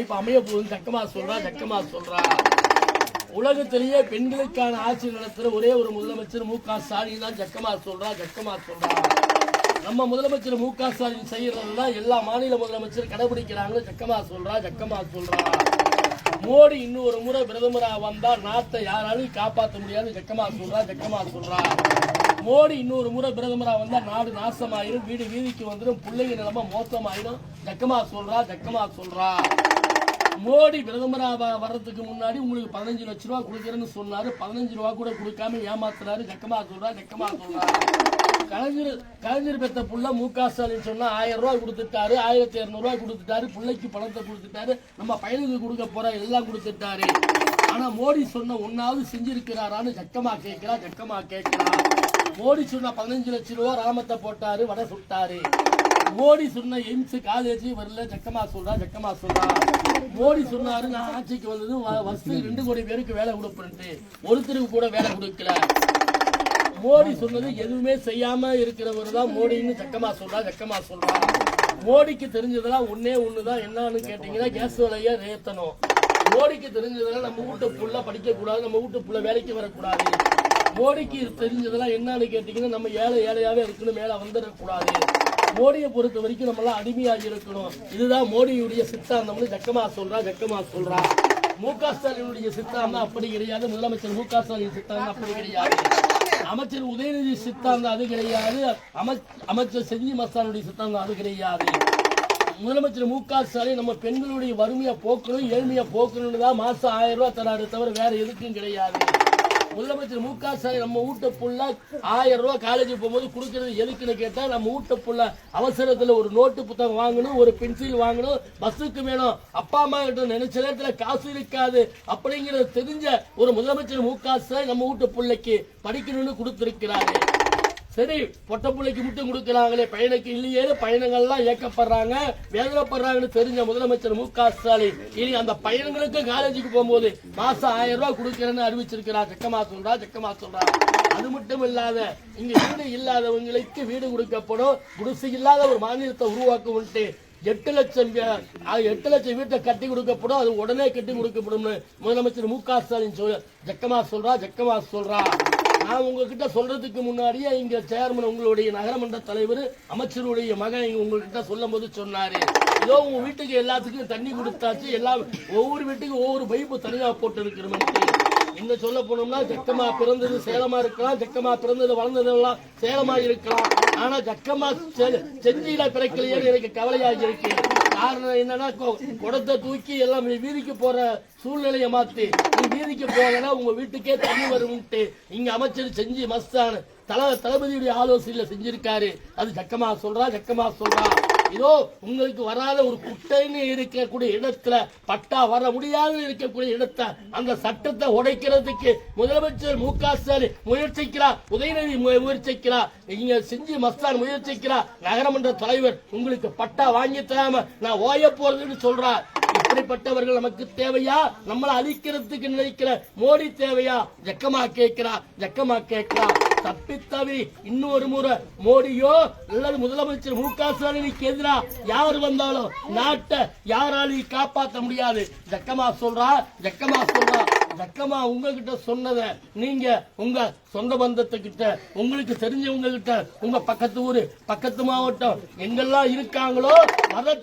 இப்போ அமைய போகுது. ஜக்கமா சொல்றா ஜக்கமா சொல்றா. உலகத்திலேயே பெண்களுக்கான ஆட்சி நடத்துற ஒரே ஒரு முதலமைச்சர் மு க ஸ்டாலின் தான் ஜக்கமா சொல்றா ஜக்கமா சொல்றா. நம்ம முதலமைச்சர் மு க ஸ்டாலின் செய்யறதுதான் எல்லா மாநில முதலமைச்சர் கடைபிடிக்கிறாங்கன்னு ஜக்கமா சொல்றா ஜக்கமா சொல்றா. மோடி இன்னொரு முறை பிரதமரா வந்தா நாட்டை யாராலையும் காப்பாற்ற முடியாது. ஜக்கமா சொல்றா ஜக்கமா சொல்றா. மோடி இன்னொரு முறை பிரதமரா வந்தா நாடு நாசமாயிரும் வீடு வீதிக்கு வந்துடும் பிள்ளைங்க நிலம மோசமாயிரும். ஜக்கமா சொல்றா ஜக்கமா சொல்றா. மோடி விளம்பரம் வ- வர்றதுக்கு முன்னாடி உங்களுக்கு பதினஞ்சு லட்ச ரூபா கொடுக்குறேன்னு சொன்னாரு. பதினஞ்சு ரூபா கூட கொடுக்காம ஏமாத்துறாரு. ஜக்கமா சொல்றா ஜக்கமா சொல்றா கலைஞர் கலைஞர் பெத்த புள்ள மு க ஸ்டாலின் சொன்னா ஆயிரம் ரூபாய் கொடுத்துட்டாரு. ஆயிரத்தி இரநூறுவா கொடுத்துட்டாரு. பிள்ளைக்கு பணத்தை கொடுத்துட்டாரு. நம்ம பையனுக்கு கொடுக்க போற எல்லாம் கொடுத்துட்டாரு. ஆனா மோடி சொன்ன ஒன்னாவது செஞ்சிருக்கிறாரான்னு ஜக்கமா கேட்கிறா ஜக்கமா கேட்கிறா. மோடி சொன்ன பதினஞ்சு லட்சம் ரூபாய் ராமத்தை போட்டாரு வடை சுட்டாரு. மோடி சொன்ன எய்ம்ஸ் காலேஜ் வரல ஜக்கமா சொல்றா ஜக்கமா சொல்றா. மோடி சொன்னாரு நான் ஆட்சிக்கு வந்தது வ- வருஷத்துக்கு ரெண்டு கோடி பேருக்கு வேலை கொடுப்பேன்ட்டு. ஒருத்தருக்கு கூட வேலை கொடுக்கல. மோடி சொன்னது எதுவுமே செய்யாம இருக்கிறவர் தான் மோடின்னு ஜக்கமா சொல்றா ஜக்கமா சொல்றா. மோடிக்கு தெரிஞ்சதெல்லாம் ஒன்னே ஒண்ணுதான். என்னன்னு கேட்டீங்கன்னா கேஸ் விலைய ஏத்தணும் மோடிக்கு தெரிஞ்சதெல்லாம் நம்ம வீட்டு புள்ள படிக்க கூடாது நம்ம வீட்டு புள்ள வேலைக்கு வரக்கூடாது. மோடிக்கு தெரிஞ்சதெல்லாம் என்னன்னு கேட்டீங்கன்னா நம்ம ஏழை ஏழையாவே இருக்கணும் மேல வந்துடக்கூடாது. மோடியை பொறுத்த வரைக்கும் நம்மளாம் அடிமையாக இருக்கணும். இதுதான் மோடியுடைய சித்தாந்தம்னு ஜக்கமா சொல்றா ஜக்கமா சொல்றா. மு க ஸ்டாலினுடைய சித்தாந்தம் அப்படி கிடையாது. முதலமைச்சர் மு க ஸ்டாலின் சித்தாந்தம் அப்படி கிடையாது. அமைச்சர் உதயநிதி சித்தாந்தம் அது கிடையாது. அமைச்சர் செஞ்சி மஸ்தானுடைய சித்தாந்தம் அது கிடையாது. முதலமைச்சர் மு க ஸ்டாலின் நம்ம பெண்களுடைய வறுமையை போக்கணும் ஏழ்மையை போக்கணும்னு தான் மாசம் ஆயிரம் ரூபாய் தராரு தவிர வேற எதுக்கும் கிடையாது. முதலமைச்சர் மு க ஸ்டாலின் நம்ம ஊட்ட புள்ள ஆயிரம் ரூபாய் காலேஜ் போகும்போது கொடுக்கறது எதுக்குன்னு கேட்டா நம்ம ஊட்ட புள்ள அவசரத்துல ஒரு நோட்டு புத்தகம் வாங்கணும் ஒரு பென்சில் வாங்கணும் பஸ்ஸுக்கு வேணும். அப்பா அம்மா கிட்ட நினைச்ச நேரத்துல காசு இருக்காது அப்படிங்கறது தெரிஞ்ச ஒரு முதலமைச்சர் மு க ஸ்டாலின் நம்ம வீட்டு பிள்ளைக்கு படிக்கணும்னு கொடுத்திருக்கிறாரு. சரி பொட்ட பிள்ளைக்கு மட்டும் கொடுக்குறாங்களே பையனுக்கு இல்லையே பயணங்கள்லாம் இயக்கப்படுறாங்க வேதனைப்படுறாங்கன்னு தெரிஞ்ச முதலமைச்சர் மு க ஸ்டாலின். இனி அந்த பயணங்களுக்கு காலேஜுக்கு போகும்போது மாசம் ஆயிரம் ரூபாய் கொடுக்கறேன்னு அறிவிச்சிருக்கிறா செக்கமா சொல்றா செக்கமா சொல்றா. அது மட்டும் இல்லாத இங்க வீடு இல்லாதவங்களுக்கு வீடு கொடுக்கப்படும். குடிசை இல்லாத ஒரு மாநிலத்தை உருவாக்கும்ட்டு எட்டு லட்சம் எட்டு லட்சம் வீட்டை கட்டி கொடுக்கப்படும். அது உடனே கட்டி கொடுக்கப்படும்னு முதலமைச்சர் மு க ஸ்டாலின் சொல் ஜக்கமா சொல்றா ஜக்கமா சொல்றா. நான் உங்ககிட்ட சொல்றதுக்கு முன்னாடியே இங்க சேர்மன் உங்களுடைய நகரமன்ற தலைவர் அமைச்சருடைய மகன் இங்க உங்ககிட்ட சொல்லும் போது சொன்னாரு. ஏதோ உங்க வீட்டுக்கு எல்லாத்துக்கும் தண்ணி கொடுத்தாச்சு எல்லாம் ஒவ்வொரு வீட்டுக்கும் ஒவ்வொரு பைப்பு தனியா போட்டு இருக்கிறோம் இன்னும் சொல்ல போனோம்னா ஜக்கமா பிறந்தது சேலமா இருக்கலாம் ஜக்கமா பிறந்தது வளர்ந்ததெல்லாம் சேலமா இருக்கலாம். ஆனா ஜக்கமா செ- செஞ்சியில பிறக்கலையே எனக்கு கவலையாக இருக்கு. காரணம் என்னன்னா குடத்தை தூக்கி எல்லாம் வீதிக்கு போற சூழ்நிலையை மாத்தி. நீ வீதிக்கு போகனா உங்க வீட்டுக்கே தண்ணி வரும்ட்டு. இங்க அமைச்சர் செஞ்சு மஸ்தான் தள தளபதியுடைய ஆலோசனையில செஞ்சிருக்காரு. அது ஜக்கமா சொல்றா ஜக்கமா சொல்றா. இதோ உங்களுக்கு வராத ஒரு குட்டைன்னு இருக்கக்கூடிய இடத்துல பட்டா வர முடியாது இருக்கக்கூடிய இடத்தை அந்த சட்டத்தை உடைக்கிறதுக்கு முதலமைச்சர் மு க ஸ்டாலின் முயற்சிக்கிறார் உதயநிதி முயற்சிக்கிறார் இங்க செஞ்சு மஸ்தான் முயற்சிக்கிறார் நகரமன்ற தலைவர் உங்களுக்கு பட்டா வாங்கி தராம நான் ஓய போறதுன்னு சொல்றார். இப்படிப்பட்டவர்கள் நமக்கு தேவையா? நம்மளை அழிக்கிறதுக்கு நினைக்கிற மோடி தேவையா? ஜக்கமா கேட்கிறா ஜக்கமா கேட்கிறா தப்பித்தவி. இன்னொரு முறை மோடியோ அல்லது முதலமைச்சர் மு க ஸ்டாலினுக்கு எதிராக யார் வந்தாலும் நாட்டை யாராலையும் காப்பாற்ற முடியாது. ஜக்கமா சொல்றா ஜக்கமா சொல்றா. ஜக்கமா உங்ககிட்ட சொன்னதை நீங்க உங்க சொந்த பந்தத்துக்கிட்ட உங்களுக்கு தெரிஞ்சவங்க கிட்ட உங்க பக்கத்து ஊரு பக்கத்து மாவட்டம் எங்கெல்லாம் இருக்காங்களோ மத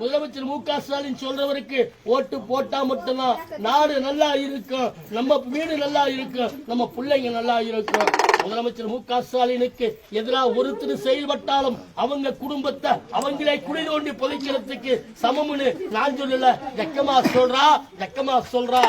முதலமைச்சர் மு க ஸ்டாலின் சொல்றவருக்கு ஓட்டு போட்டா மட்டும்தான் நாடு நல்லா இருக்கும் நம்ம வீடு நல்லா இருக்கும் நம்ம பிள்ளைங்க நல்லா இருக்கும். முதலமைச்சர் மு க ஸ்டாலினுக்கு எதிராக ஒருத்தர் செயல்பட்டாலும் அவங்க குடும்பத்தை அவங்களே குடி தோண்டி புதைக்கிறதுக்கு சமம்னு நான் சொல்லல. வெக்கமா சொல்றா? வெக்கமா சொல்றா?